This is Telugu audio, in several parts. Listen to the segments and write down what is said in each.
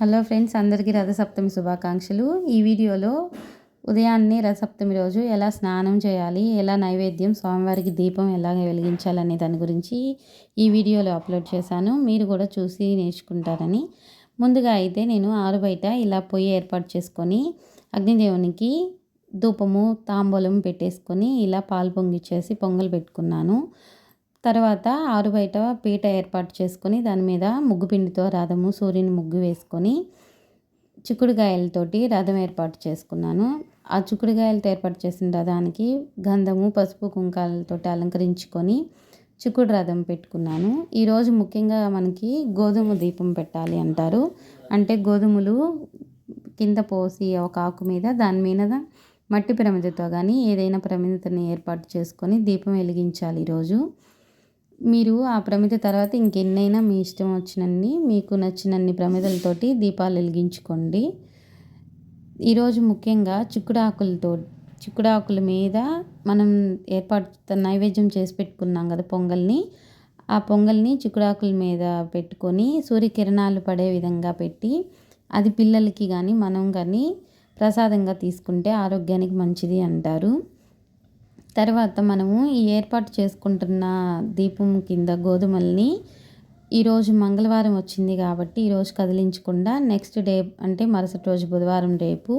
హలో ఫ్రెండ్స్ అందరికీ రథసప్తమి శుభాకాంక్షలు. ఈ వీడియోలో ఉదయాన్నే రథసప్తమి రోజు ఎలా స్నానం చేయాలి ఎలా నైవేద్యం స్వామివారికి దీపం ఎలా వెలిగించాలనే దాని గురించి ఈ వీడియోలో అప్లోడ్ చేశాను. మీరు కూడా చూసి నేర్చుకుంటారని. ముందుగా అయితే నేను ఆరు బయట ఇలా పొయ్యి ఏర్పాటు చేసుకొని అగ్నిదేవునికి ధూపము తాంబూలం పెట్టేసుకొని ఇలా పాలు పొంగిచ్చేసి పొంగల్ పెట్టుకున్నాను. తర్వాత ఆరు బయట పీట ఏర్పాటు చేసుకొని దాని మీద ముగ్గు పిండితో రథము సూర్యుని ముగ్గు వేసుకొని చిక్కుడుకాయలతోటి రథం ఏర్పాటు చేసుకున్నాను. ఆ చిక్కుడుకాయలతో ఏర్పాటు చేసిన రథానికి గంధము పసుపు కుంకాలతోటి అలంకరించుకొని చిక్కుడు రథం పెట్టుకున్నాను. ఈరోజు ముఖ్యంగా మనకి గోధుమ దీపం పెట్టాలి అంటారు. అంటే గోధుమలు కింద పోసి ఒక ఆకు మీద దాని మీద మట్టి ప్రమిదతో కానీ ఏదైనా ప్రమిదతని ఏర్పాటు చేసుకొని దీపం వెలిగించాలి ఈరోజు మీరు ఆ ప్రమిద తర్వాత ఇంకెన్నైనా మీ ఇష్టం వచ్చినన్ని మీకు నచ్చినన్ని ప్రమిదలతోటి దీపాలు వెలిగించుకోండి. ఈరోజు ముఖ్యంగా చిక్కుడాకులతో చిక్కుడాకుల మీద మనం ఏర్పాటు నైవేద్యం చేసి పెట్టుకున్నాం కదా పొంగల్ని. ఆ పొంగల్ని చిక్కుడాకుల మీద పెట్టుకొని సూర్యకిరణాలు పడే విధంగా పెట్టి అది పిల్లలకి కానీ మనం కానీ ప్రసాదంగా తీసుకుంటే ఆరోగ్యానికి మంచిది అంటారు. తర్వాత మనము ఈ ఏర్పాటు చేసుకుంటున్న దీపం కింద గోధుమల్ని ఈరోజు మంగళవారం వచ్చింది కాబట్టి ఈరోజు కదిలించకుండా నెక్స్ట్ డే అంటే మరుసటి రోజు బుధవారం రేపు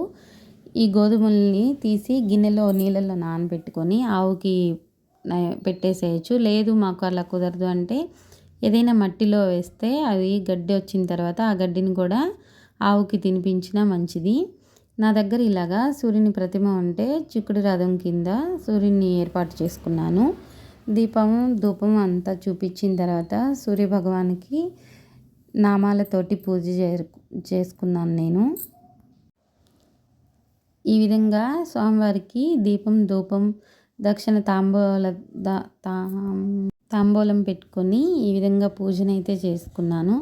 ఈ గోధుమల్ని తీసి గిన్నెలో నీళ్ళలో నానబెట్టుకొని ఆవుకి పెట్టేసేయచ్చు. లేదు మాకు అలా కుదరదు అంటే ఏదైనా మట్టిలో వేస్తే అవి గడ్డి వచ్చిన తర్వాత ఆ గడ్డిని కూడా ఆవుకి తినిపించినా మంచిది. నా దగ్గర ఇలాగా సూర్యుని ప్రతిమ ఉంటే చిక్కుడు రథం కింద సూర్యుని ఏర్పాటు చేసుకున్నాను. దీపము ధూపం అంతా చూపించిన తర్వాత సూర్య భగవానికి నామాలతోటి పూజ చేసుకున్నాను నేను. ఈ విధంగా స్వామివారికి దీపం ధూపం దక్షిణ తాంబూల తాంబూలం పెట్టుకొని ఈ విధంగా పూజనైతే చేసుకున్నాను.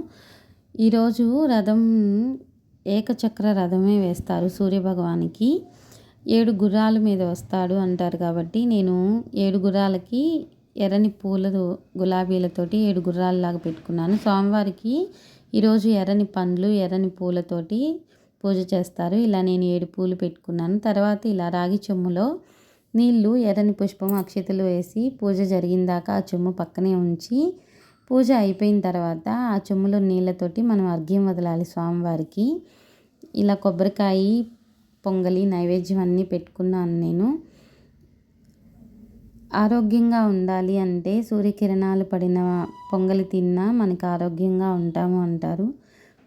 ఈరోజు రథం ఏకచక్ర రథమే వేస్తారు సూర్యభగవానికి. ఏడు గుర్రాల మీద వస్తాడు అంటారు కాబట్టి నేను ఏడు గుర్రాలకి ఎర్రని పూల గులాబీలతోటి ఏడు గుర్రాలలాగా పెట్టుకున్నాను. స్వామివారికి ఈరోజు ఎర్రని పండ్లు ఎర్రని పూలతోటి పూజ చేస్తారు. ఇలా నేను ఏడు పూలు పెట్టుకున్నాను. తర్వాత ఇలా రాగి చెమ్ములో నీళ్ళు ఎర్రని పుష్పం అక్షతలు వేసి పూజ జరిగిందాక ఆ చెమ్ము పక్కనే ఉంచి పూజ అయిపోయిన తర్వాత ఆ చెమ్ములో నీళ్ళతోటి మనం అర్ఘ్యం వదలాలి స్వామివారికి. ఇలా కొబ్బరికాయ పొంగలి నైవేద్యం అన్నీ పెట్టుకున్నాను నేను. ఆరోగ్యంగా ఉండాలి అంటే సూర్యకిరణాలు పడిన పొంగలి తిన్నా మనకు ఆరోగ్యంగా ఉంటాము అంటారు.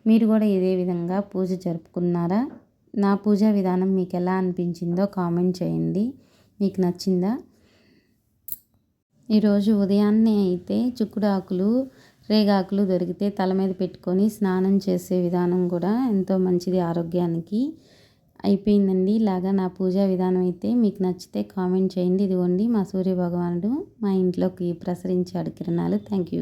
మీరు కూడా ఇదే విధంగా పూజ జరుపుకున్నారా? నా పూజా విధానం మీకు ఎలా అనిపించిందో కామెంట్ చేయండి. మీకు నచ్చిందా? ఈరోజు ఉదయాన్నే అయితే చిక్కుడు ఆకులు రేగాకులు దొరికితే తల మీద పెట్టుకొని స్నానం చేసే విధానం కూడా ఎంతో మంచిది ఆరోగ్యానికి. అయిపోయిందండి. ఇలాగా నా పూజా విధానం అయితే మీకు నచ్చితే కామెంట్ చేయండి. ఇదిగోండి మా సూర్య భగవానుడు మా ఇంట్లోకి ప్రసరించాడు కిరణాలు. Thank you.